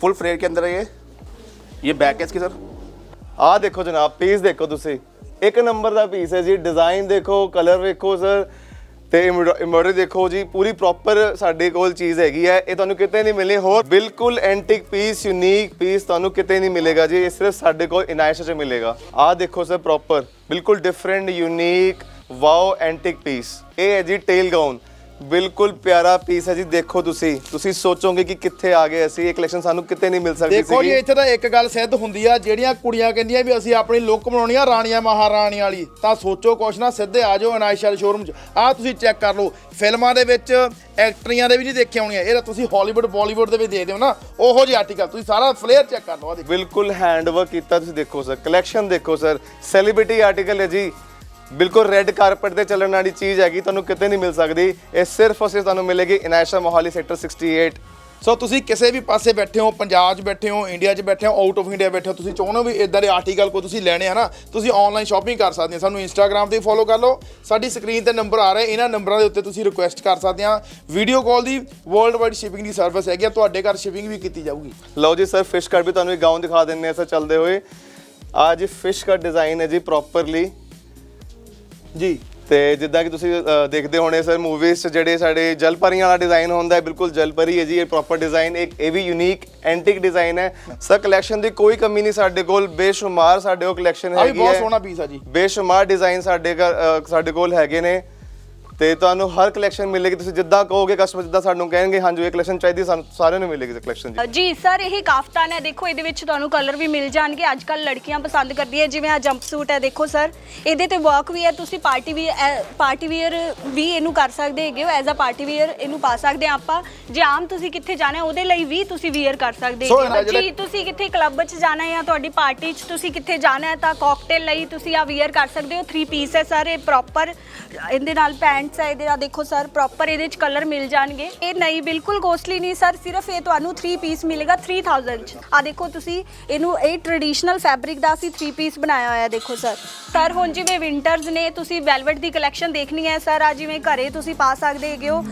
फुल फ्लेयर के अंदर है ये ये बैक है इसकी सर आ देखो जनाब पीस देखो तुसी। एक नंबर का पीस है जी डिज़ाइन देखो कलर देखो सर ते एम्ब्रॉयडरी देखो जी, पूरी प्रॉपर साढ़े कोल चीज़ हैगी है। ये तुहानू कितें नहीं मिलनी? हो बिल्कुल एंटिक पीस यूनीक पीस तुहानू कितें नहीं मिलेगा जी? ये सिर्फ़ साढ़े कोल इनाइशा च मिलेगा। आ देखो सर प्रॉपर बिल्कुल different unique wow antique piece ये है जी टेल गाउन ਬਿਲਕੁਲ ਪਿਆਰਾ ਪੀਸ ਹੈ ਜੀ ਦੇਖੋ ਤੁਸੀਂ। ਤੁਸੀਂ ਸੋਚੋਗੇ ਕਿ ਕਿੱਥੇ ਆ ਗਏ ਅਸੀਂ ਇਹ ਕਲੈਕਸ਼ਨ ਸਾਨੂੰ ਕਿਤੇ ਨਹੀਂ ਮਿਲ ਸਕਦੀ ਦੇਖੋ ਜੀ ਇੱਥੇ ਤਾਂ ਇੱਕ ਗੱਲ ਸਿੱਧ ਹੁੰਦੀ ਆ ਜਿਹੜੀਆਂ ਕੁੜੀਆਂ ਕਹਿੰਦੀਆਂ ਵੀ ਅਸੀਂ ਆਪਣੀ ਲੁੱਕ ਬਣਾਉਣੀ ਆ ਰਾਣੀਆਂ ਮਹਾਰਾਣੀਆਂ ਵਾਲੀ। ਤਾਂ ਸੋਚੋ ਕੁਛ ਨਾ ਸਿੱਧੇ ਆ ਜਾਓ ਅਨਾਇਸ਼ਾ ਦੇ ਸ਼ੋਰੂਮ 'ਚ। ਆਹ ਤੁਸੀਂ ਚੈੱਕ ਕਰ ਲਓ ਫਿਲਮਾਂ ਦੇ ਵਿੱਚ ਐਕਟਰੀਆਂ ਦੇ ਵੀ ਨਹੀਂ ਦੇਖੇ ਹੋਣੀਆਂ। ਇਹ ਤਾਂ ਤੁਸੀਂ ਹਾਲੀਵੁੱਡ ਬਾਲੀਵੁੱਡ ਦੇ ਵੀ ਦੇਖਦੇ ਹੋ ਨਾ। ਉਹੋ ਜਿਹੇ ਆਰਟੀਕਲ ਤੁਸੀਂ ਸਾਰਾ ਫਲੇਅਰ ਚੈੱਕ ਕਰ ਲਓ ਆਹ ਦੇਖੋ। ਬਿਲਕੁਲ ਹੈਂਡ ਵਰਕ ਕੀਤਾ ਤੁਸੀਂ ਦੇਖੋ ਸਰ ਕਲੈਕਸ਼ਨ ਦੇਖੋ ਸਰ ਸੈਲੀਬ੍ਰਿਟੀ ਆਰਟੀਕਲ ਹੈ ਜੀ। ਬਿਲਕੁਲ ਰੈੱਡ ਕਾਰਪਟ ਤੇ ਚੱਲਣ ਵਾਲੀ ਚੀਜ਼ ਹੈਗੀ, ਤੁਹਾਨੂੰ ਕਿਤੇ ਨਹੀਂ ਮਿਲ ਸਕਦੀ। ਇਹ ਸਿਰਫ ਅਸੀਂ ਤੁਹਾਨੂੰ ਮਿਲੇਗੀ ਇਨਾਇਸ਼ਾ ਮੋਹਾਲੀ ਸੈਕਟਰ 68 ਸੋ ਤੁਸੀਂ ਕਿਸੇ ਵੀ ਪਾਸੇ ਬੈਠੇ ਹੋ, ਪੰਜਾਬ 'ਚ ਬੈਠੇ ਹੋ ਇੰਡੀਆ 'ਚ ਬੈਠੇ ਹੋ ਆਊਟ ਆਫ ਇੰਡੀਆ ਬੈਠੇ ਹੋ, ਤੁਸੀਂ ਚਾਹੁੰਦੇ ਹੋ ਵੀ ਇਦਾਂ ਦੇ ਆਰਟੀਕਲ ਕੋ ਤੁਸੀਂ ਲੈਣੇ ਆ ਨਾ, ਤੁਸੀਂ ਆਨਲਾਈਨ ਸ਼ਾਪਿੰਗ ਕਰ ਸਕਦੇ ਹੋ। ਸਾਨੂੰ ਇੰਸਟਾਗ੍ਰam ਤੇ ਫੋਲੋ ਕਰ ਲਓ। ਸਾਡੀ ਸਕਰੀਨ ਤੇ ਨੰਬਰ ਆ ਰਹੇ, ਇਹਨਾਂ ਨੰਬਰਾਂ ਦੇ ਉੱਤੇ ਤੁਸੀਂ ਰਿਕੁਐਸਟ ਕਰ ਸਕਦੇ ਆ। ਵੀਡੀਓ ਕਾਲ ਦੀ ਵਰਲਡ ਵਾਈਡ ਸ਼ਿਪਿੰਗ ਦੀ ਸਰਵਿਸ ਹੈਗੀ ਆ, ਤੁਹਾਡੇ ਘਰ ਸ਼ਿਪਿੰਗ ਵੀ ਕੀਤੀ ਜਾਊਗੀ। ਲਓ ਜੀ ਸਰ ਫਿਸ਼ ਕੱਟ ਵੀ ਤੁਹਾਨੂੰ ਇੱਕ ਗਾਊਨ ਦਿਖਾ ਦਿੰਨੇ ਆ ਸਰ, ਚੱਲਦੇ ਹੋਏ। ਆ ਜੀ ਫਿਸ਼ ਕੱਟ ਡਿਜ਼ਾਈਨ ਹੈ ਜੀ ਪ੍ਰੋਪਰਲੀ ਜੀ। ਤੇ ਜਿੱਦਾਂ ਕਿ ਤੁਸੀਂ ਅ, ਦੇਖਦੇ ਹੋਣੇ ਸਰ ਮੂਵੀਜ਼ 'ਚ ਜਿਹੜੇ ਸਾਡੇ ਜਲਪਰੀਆਂ ਵਾਲਾ ਡਿਜ਼ਾਈਨ ਹੁੰਦਾ ਹੈ ਬਿਲਕੁਲ ਜਲਪਰੀ ਹੈ ਜੀ ਇਹ ਪ੍ਰੋਪਰ ਡਿਜ਼ਾਈਨ ਇੱਕ ਇਹ ਵੀ ਯੂਨੀਕ ਐਂਟੀਕ ਡਿਜ਼ਾਈਨ ਹੈ। ਸਰ ਕਲੈਕਸ਼ਨ ਦੀ ਕੋਈ ਕਮੀ ਨਹੀਂ ਸਾਡੇ ਕੋਲ ਬੇਸ਼ੁਮਾਰ ਸਾਡੇ ਕੋਲ ਕਲੈਕਸ਼ਨ ਆ ਵੀ ਹੈਗੀ ਬਹੁਤ ਹੈ। ਸੋਹਣਾ ਪੀਸ ਆ ਜੀ। ਬੇਸ਼ੁਮਾਰ ਡਿਜ਼ਾਈਨ ਸਾਡੇ ਘਰ ਅ, ਸਾਡੇ ਕੋਲ ਹੈਗੇ ਨੇ। ਤੇ ਤੁਹਾਨੂੰ ਹਰ ਕਲੈਕਸ਼ਨ ਮਿਲੇਗੀ। ਤੁਸੀਂ ਜਿੱਦਾਂ ਕਹੋਗੇ ਕਸਟਮਰ ਜਿੱਦਾਂ ਸਾਨੂੰ ਕਹਿਣਗੇ ਹਾਂਜੀ ਇਹ ਕਲੈਕਸ਼ਨ ਚਾਹੀਦੀ ਸਾਨੂੰ ਸਾਰਿਆਂ ਨੂੰ ਮਿਲੇਗੀ ਕਲੈਕਸ਼ਨ ਜੀ ਜੀ ਸਰ ਇਹ ਕਾਫਤਾਨ ਹੈ। ਦੇਖੋ ਇਹਦੇ ਵਿੱਚ ਤੁਹਾਨੂੰ ਕਲਰ ਵੀ ਮਿਲ ਜਾਣਗੇ। ਅੱਜ ਕੱਲ ਲੜਕੀਆਂ ਪਸੰਦ ਕਰਦੀਆਂ ਜਿਵੇਂ ਆ ਜੰਪ ਸੂਟ ਹੈ ਦੇਖੋ ਸਰ। ਇਹਦੇ ਤੇ ਵਰਕ ਵੀ ਹੈ। ਤੁਸੀਂ ਪਾਰਟੀ ਵੀ ਪਾਰਟੀ ਵੀਅਰ ਵੀ ਇਹਨੂੰ ਕਰ ਸਕਦੇ ਹੈਗੇ ਹੋ। ਐਜ਼ ਅ ਪਾਰਟੀ ਵੀਅਰ ਇਹਨੂੰ ਪਾ ਸਕਦੇ ਹਾਂ ਆਪਾਂ। ਜੇ ਆਮ ਤੁਸੀਂ ਕਿੱਥੇ ਜਾਣਾ ਹੈ ਉਹਦੇ ਲਈ ਵੀ ਤੁਸੀਂ ਵੀਅਰ ਕਰ ਸਕਦੇ ਹੋ। ਜੀ ਤੁਸੀਂ ਕਿੱਥੇ ਕਲੱਬ 'ਚ ਜਾਣਾ ਹੈ ਜਾਂ ਤੁਹਾਡੀ ਪਾਰਟੀ 'ਚ ਤੁਸੀਂ ਕਿੱਥੇ ਜਾਣਾ ਹੈ ਤਾਂ ਕਾਕਟੇਲ ਲਈ ਤੁਸੀਂ ਆ ਵੀਅਰ ਕਰ ਸਕਦੇ ਹੋ। 3 ਪੀਸ ਹੈ ਸਰ ਇਹ ਪ੍ਰੋਪਰ ਇਹਦੇ ਨਾਲ ਪੈਂਟਸ ਹੈ ਇਹਦੇ ਨਾਲ ਦੇਖੋ ਸਰ ਪ੍ਰੋਪਰ ਇਹਦੇ 'ਚ ਕਲਰ ਮਿਲ ਜਾਣਗੇ। ਇਹ ਨਹੀਂ, ਬਿਲਕੁਲ ਕੋਸਟਲੀ ਨਹੀਂ ਸਰ। ਸਿਰਫ ਇਹ ਤੁਹਾਨੂੰ 3 ਪੀਸ ਮਿਲੇਗਾ 3000 'ਚ। ਆ ਦੇਖੋ ਤੁਸੀਂ, ਇਹਨੂੰ ਇਹ ਟ੍ਰੈਡੀਸ਼ਨਲ ਫੈਬਰਿਕ ਦਾ ਅਸੀਂ 3 ਪੀਸ ਬਣਾਇਆ ਹੋਇਆ, ਦੇਖੋ ਸਰ। ਸਰ ਹੁਣ ਜਿਵੇਂ ਵਿੰਟਰਸ ਨੇ, ਤੁਸੀਂ ਵੈਲਵਟ ਦੀ ਕਲੈਕਸ਼ਨ ਦੇਖਣੀ ਹੈ ਸਰ। ਆ ਜਿਵੇਂ ਘਰੇ ਤੁਸੀਂ ਪਾ ਸਕਦੇ ਹੈਗੇ ਹੋ।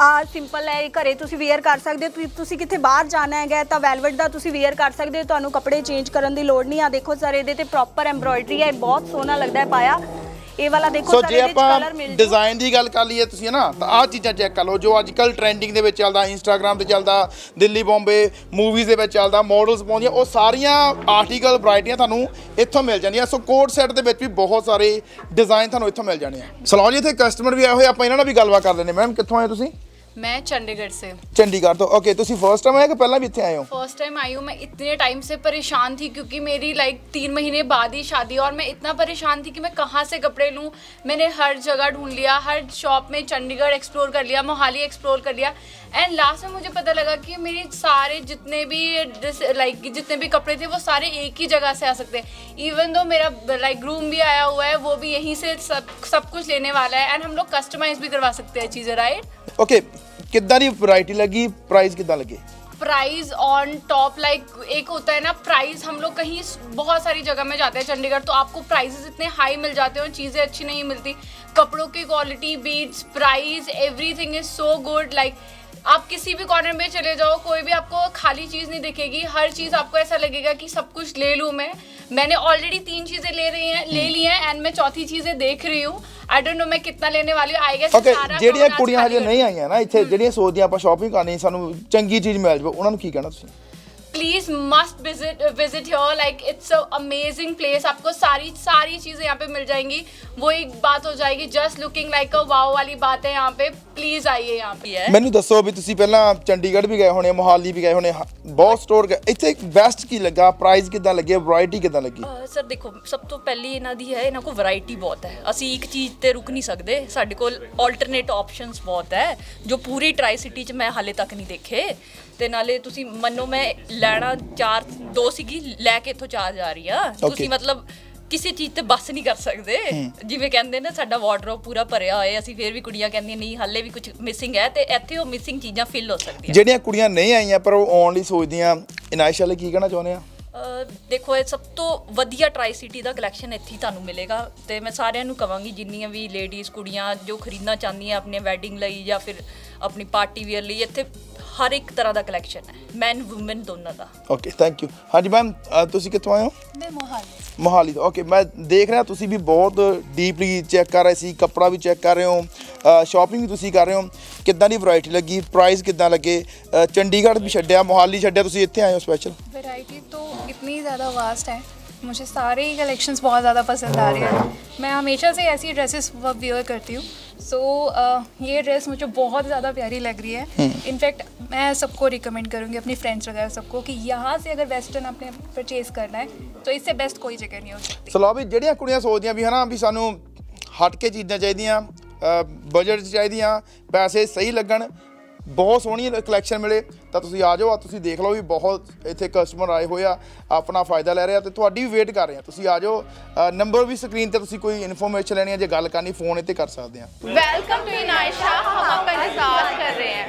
ਆ ਸਿੰਪਲ ਹੈ, ਇਹ ਘਰੇ ਤੁਸੀਂ ਵੇਅਰ ਕਰ ਸਕਦੇ ਹੋ। ਤੁਸੀਂ- ਕਿਤੇ ਬਾਹਰ ਜਾਣਾ ਹੈਗਾ ਤਾਂ ਵੈਲਵਟ ਦਾ ਤੁਸੀਂ ਵੇਅਰ ਕਰ ਸਕਦੇ ਹੋ। ਤੁਹਾਨੂੰ ਕੱਪੜੇ ਚੇਂਜ ਕਰਨ ਦੀ ਲੋੜ ਨਹੀਂ। ਆ ਦੇਖੋ ਸਰ, ਇਹਦੇ ਤੇ ਪ੍ਰੋਪਰ ਐਮਬ੍ਰੋਇਡਰੀ ਹੈ। ਇਹ ਬਹੁਤ ਸੋਹਣਾ ਲੱਗਦਾ ਹੈ ਪਾਇਆ। ਇਹ ਵਾਲਾ ਦੇਖੋ ਸੋ ਸਰ ਜੇ ਆਪਾਂ ਕਲਰ ਮਿਲ ਜੂ। ਡਿਜ਼ਾਈਨ ਦੀ ਗੱਲ ਕਰ ਲਈਏ ਤੁਸੀਂ ਨਾ ਤਾਂ ਆਹ ਚੀਜ਼ਾਂ ਚੈੱਕ ਕਰ ਲਓ ਜੋ ਅੱਜ ਕੱਲ ਟ੍ਰੈਂਡਿੰਗ ਦੇ ਵਿੱਚ ਚੱਲਦਾ ਇੰਸਟਾਗ੍ਰam ਤੇ ਚੱਲਦਾ ਦਿੱਲੀ ਬੰਬੇ ਮੂਵੀਜ਼ ਦੇ ਵਿੱਚ ਚੱਲਦਾ ਮਾਡਲਸ ਪਾਉਂਦੀਆਂ ਉਹ ਸਾਰੀਆਂ ਆਰਟੀਕਲ ਵੈਰਾਈਟੀਆਂ ਤੁਹਾਨੂੰ ਇੱਥੋਂ ਮਿਲ ਜਾਂਦੀਆਂ। ਸੋ ਕੋਟ ਸੈੱਟ ਦੇ ਵਿੱਚ ਵੀ ਬਹੁਤ ਸਾਰੇ ਡਿਜ਼ਾਈਨ ਤੁਹਾਨੂੰ ਇੱਥੋਂ ਮਿਲ ਜਾਣੇ ਆ। ਸਲਾਹ ਜੀ ਇੱਥੇ ਕਸਟਮਰ ਵੀ ਆਏ ਹੋਏ ਆਪਾਂ ਇਹਨਾਂ ਨਾਲ ਵੀ ਗੱਲਬਾਤ ਕਰ ਲੈਂਦੇ ਮੈਮ ਕਿੱਥੋਂ ਆਏ ਤੁਸੀਂ? मैं चंडीगढ़ से ਚੰਡੀਗੜ੍ਹ ਤੋਂ ਓਕੇ ਤੁਸੀਂ ਫਰਸਟ ਟਾਈਮ ਆਏ ਕਿ ਪਹਿਲਾਂ ਵੀ ਇੱਥੇ ਆਏ ਹੋ फर्स्ट टाइम आई हूँ मैं इतने टाइम से परेशान थी क्योंकि मेरी लाइक तीन महीने बाद ही शादी और मैं इतना परेशान थी कि मैं कहाँ से कपड़े लूँ मैंने हर जगह ढूंढ लिया हर शॉप में चंडीगढ़ एक्सप्लोर कर लिया मोहाली एक्सप्लोर कर लिया एंड लास्ट में मुझे पता लगा कि मेरे सारे जितने भी लाइक जितने भी कपड़े थे वो सारे एक ही जगह से आ सकते हैं। इवन दो मेरा लाइक ग्रूम भी आया हुआ है वो भी यहीं से सब सब कुछ लेने वाला है। एंड हम लोग कस्टमाइज भी करवा सकते हैं चीज़ें राइट ओके कितना वैरायटी लगी? प्राइस कितना लगे? प्राइस ऑन टॉप लाइक एक होता है ना प्राइस हम लोग कहीं बहुत सारी जगह में जाते हैं चंडीगढ़ तो आपको प्राइजेस इतने हाई मिल जाते हैं और चीज़ें अच्छी नहीं मिलती। कपड़ों की quality beats price everything is so good like आप किसी भी कॉर्नर में चले जाओ कोई भी आपको खाली चीज़ नहीं दिखेगी हर चीज़ आपको ऐसा लगेगा कि सब कुछ ले लूँ मैं मैंने ऑलरेडी तीन चीज़ें ले रही हैं ले ली हैं एंड मैं चौथी चीज़ें देख रही हूँ आई डोंट नो मैं कितना लेने वाली हूँ आई गेस ਓਕੇ ਜਿਹੜੀਆਂ ਕੁੜੀਆਂ ਹਜੇ ਨਹੀਂ ਆਈਆਂ ਨਾ ਇੱਥੇ ਜਿਹੜੀਆਂ ਸੋਚਦੀਆਂ ਆਪਾਂ ਸ਼ਾਪਿੰਗ ਕਰਨੀ ਸਾਨੂੰ ਚੰਗੀ ਚੀਜ਼ ਮਿਲ ਜਾਵੇ ਉਹਨਾਂ ਨੂੰ ਕੀ ਕਹਿਣਾ ਤੁਸੀਂ please must visit visit your like it's a amazing place आपको सारी सारी चीजें यहाँ पे मिल जाएंगी वो एक बात हो जाएगी just looking like a wow वाली बात है यहाँ पे प्लीज आइए यहाँ पे ਹੈ ਮੈਨੂੰ ਦੱਸੋ ਵੀ ਤੁਸੀਂ ਪਹਿਲਾਂ ਚੰਡੀਗੜ੍ਹ ਵੀ ਗਏ ਹੋਣੇ ਮੋਹਾਲੀ ਵੀ ਗਏ ਹੋਣੇ ਹ- ਬਹੁਤ ਸਟੋਰ ਗਏ ਇੱਥੇ ਬੈਸਟ ਕੀ ਲੱਗਾ ਪ੍ਰਾਈਸ ਕਿੱਦਾਂ ਲੱਗੇ ਵੈਰਾਈਟੀ ਕਿੱਦਾਂ ਲੱਗੀ ਅਹ ਸਰ ਦੇਖੋ ਸਭ ਤੋਂ ਪਹਿਲੀ ਇਹਨਾਂ ਦੀ ਹੈ ਇਹਨਾਂ ਕੋਲ ਵੈਰਾਈਟੀ ਬਹੁਤ ਹੈ ਅਸੀਂ ਇੱਕ ਚੀਜ਼ ਤੇ ਰੁਕ ਨਹੀਂ ਸਕਦੇ ਸਾਡੇ ਕੋਲ ਆਲਟਰਨੇਟ ਆਪਸ਼ਨਸ ਬਹੁਤ ਹੈ ਜੋ ਪੂਰੀ ਟਰਾਈ ਸਿਟੀ 'ਚ ਮੈਂ ਹਾਲੇ ਤੱਕ ਨਹੀਂ ਦੇਖੇ ਤੇ ਨਾਲੇ ਤੁਸੀਂ ਮੰਨੋ ਮੈਂ ਲੈਣਾ ਚਾਰ ਦੋ ਸੀਗੀ ਲੈ ਕੇ ਇੱਥੋਂ ਚਾਰ ਜਾ ਰਹੀ ਆ। ਤੁਸੀਂ ਮਤਲਬ ਕਿਸੇ ਚੀਜ਼ ਤੇ ਬੱਸ ਨਹੀਂ ਕਰ ਸਕਦੇ। ਜਿਵੇਂ ਕਹਿੰਦੇ ਨੇ ਸਾਡਾ ਵਾਰਡਰੋਬ ਪੂਰਾ ਭਰਿਆ ਹੋਇਆ ਅਸੀਂ ਫੇਰ ਵੀ ਕੁੜੀਆਂ ਕਹਿੰਦੀਆਂ ਨਹੀਂ ਹਾਲੇ ਵੀ ਕੁਝ ਮਿਸਿੰਗ ਹੈ। ਤੇ ਇੱਥੇ ਉਹ ਮਿਸਿੰਗ ਚੀਜ਼ਾਂ ਫਿਲ ਹੋ ਸਕਦੀਆਂ। ਜਿਹੜੀਆਂ ਕੁੜੀਆਂ ਨਹੀਂ ਆਈਆਂ ਪਰ ਉਹ ਆਉਣ ਲਈ ਸੋਚਦੀਆਂ ਇਨਾਇਸ਼ਾ ਲਈ ਕੀ ਕਹਿਣਾ ਚਾਹੁੰਦੇ ਆ? ਦੇਖੋ ਇਹ ਸਭ ਤੋਂ ਵਧੀਆ ਟਰਾਈ ਸਿਟੀ ਦਾ ਕਲੈਕਸ਼ਨ ਇੱਥੇ ਤੁਹਾਨੂੰ ਮਿਲੇਗਾ। ਤੇ ਮੈਂ ਸਾਰਿਆਂ ਨੂੰ ਕਵਾਂਗੀ ਜਿੰਨੀਆਂ ਵੀ ਲੇਡੀਜ਼ ਕੁੜੀਆਂ ਜੋ ਖਰੀਦਣਾ ਚਾਹੁੰਦੀਆਂ ਆਪਣੀਆਂ ਵੈਡਿੰਗ ਲਈ ਜਾਂ ਫਿਰ ਆਪਣੀ ਪਾਰਟੀ ਵੇਅਰ ਲਈ ਇੱਥੇ ਹਰ ਇੱਕ ਤਰ੍ਹਾਂ ਦਾ ਕਲੈਕਸ਼ਨ ਹੈ ਮੈਨ ਔਮਨ ਦੋਨਾਂ ਦਾ ਓਕੇ ਥੈਂਕ ਯੂ ਹਾਂਜੀ ਮੈਮ ਤੁਸੀਂ ਕਿੱਥੋਂ ਆਏ ਹੋ ਮੈਂ ਮੋਹਾਲੀ ਮੋਹਾਲੀ ਤੋਂ ਓਕੇ ਮੈਂ ਦੇਖ ਰਿਹਾ ਤੁਸੀਂ ਵੀ ਬਹੁਤ ਡੀਪਲੀ ਚੈੱਕ ਕਰ ਰਹੇ ਸੀ ਕੱਪੜਾ ਵੀ ਚੈੱਕ ਕਰ ਰਹੇ ਹੋ ਸ਼ਾਪਿੰਗ ਵੀ ਤੁਸੀਂ ਕਰ ਰਹੇ ਹੋ ਕਿੱਦਾਂ ਦੀ ਵੈਰਾਈਟੀ ਲੱਗੀ ਪ੍ਰਾਈਸ ਕਿੱਦਾਂ ਲੱਗੇ ਅ, ਚੰਡੀਗੜ੍ਹ ਵੀ ਛੱਡਿਆ ਮੋਹਾਲੀ ਛੱਡਿਆ ਤੁਸੀਂ ਇੱਥੇ ਆਏ ਹੋ ਸਪੈਸ਼ਲ वैरायटी तो इतनी ज़्यादा वास्ट है मुझे सारे ही कलेक्शंस बहुत ज़्यादा पसंद आ रहे हैं मैं हमेशा से ऐसी ड्रेसेस वियर करती हूँ सो ये ड्रेस मुझे बहुत ज़्यादा प्यारी लग रही है इनफैक्ट मैं सबको रिकमेंड करूँगी अपनी फ्रेंड्स वगैरह सबको कि यहाँ से अगर वेस्टर्न आपने परचेज़ करना है तो इससे बेस्ट कोई जगह नहीं हो सकती ਸੋ ਲਓ ਵੀ ਜਿਹੜੀਆਂ ਕੁੜੀਆਂ ਸੋਚਦੀਆਂ ਵੀ ਹਨਾ ਵੀ ਸਾਨੂੰ ਹਟ ਕੇ ਚੀਜ਼ਾਂ ਚਾਹੀਦੀਆਂ ਬਜਟ 'ਚ ਚਾਹੀਦੀਆਂ ਪੈਸੇ ਸਹੀ ਲੱਗਣ ਬਹੁਤ ਸੋਹਣੀ ਕਲੈਕਸ਼ਨ ਮਿਲੇ, ਤਾਂ ਤੁਸੀਂ ਆ ਜਾਓ, ਆ ਤੁਸੀਂ ਦੇਖ ਲਓ ਵੀ ਬਹੁਤ ਇੱਥੇ ਕਸਟਮਰ ਆਏ ਹੋਏ ਆ, ਆਪਣਾ ਫਾਇਦਾ ਲੈ ਰਹੇ ਆ ਤੇ ਤੁਹਾਡੀ ਵੀ ਵੇਟ ਕਰ ਰਹੇ ਆ। ਤੁਸੀਂ ਆ ਜਾਓ ਨੰਬਰ ਵੀ ਸਕਰੀਨ ਤੇ ਤੁਸੀਂ ਕੋਈ ਇਨਫੋਰਮੇਸ਼ਨ ਲੈਣੀ ਹੈ ਜੇ ਗੱਲ ਕਰਨੀ ਫੋਨ ਇੱਥੇ ਕਰ ਸਕਦੇ ਆ। ਵੈਲਕਮ ਟੂ ਇਨਾਇਸ਼ਾ ਹਮ ਆਪਕਾ ਇੰਤਜ਼ਾਰ ਕਰ ਰਹੇ ਹਾਂ।